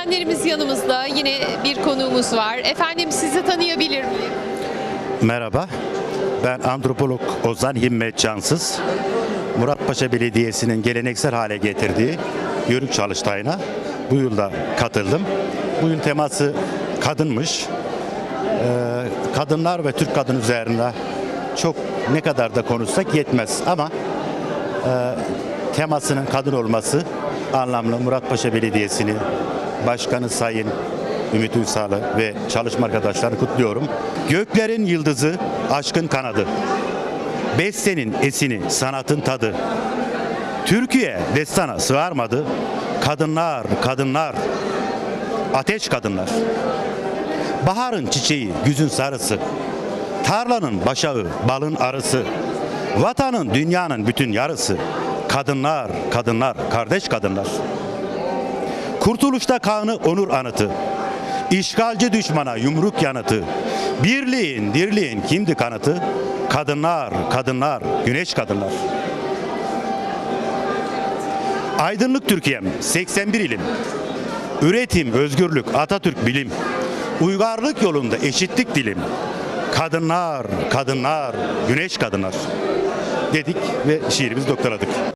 İzleyenlerimiz yanımızda. Yine bir konuğumuz var. Efendim sizi tanıyabilir miyim? Merhaba, ben antropolog Ozan Himmet Cansız. Muratpaşa Belediyesi'nin geleneksel hale getirdiği Yörük Çalıştayı'na bu yılda katıldım. Bu yıl teması kadınmış. Ee, kadınlar ve Türk kadın üzerine çok ne kadar da konuşsak yetmez ama e, temasının kadın olması anlamlı Muratpaşa Belediyesi'ni Başkanı Sayın Ümit Uysal'ı ve çalışma arkadaşlarını kutluyorum. Göklerin yıldızı, aşkın kanadı. Bestenin esini, sanatın tadı. Türkiye destana sığarmadı. Kadınlar, kadınlar, ateş kadınlar. Baharın çiçeği, güzün sarısı. Tarlanın başağı, balın arısı. Vatanın, dünyanın bütün yarısı. Kadınlar, kadınlar, kardeş kadınlar. Kurtuluşta kanı onur anıtı. İşgalci düşmana yumruk yanıtı. Birliğin, dirliğin kimdi kanıtı? Kadınlar, kadınlar, güneş kadınlar. Aydınlık Türkiye'm, 81 ilim. Üretim, özgürlük, Atatürk bilim. Uygarlık yolunda eşitlik dilim. Kadınlar, kadınlar, güneş kadınlar. Dedik ve şiirimizi doktoradık.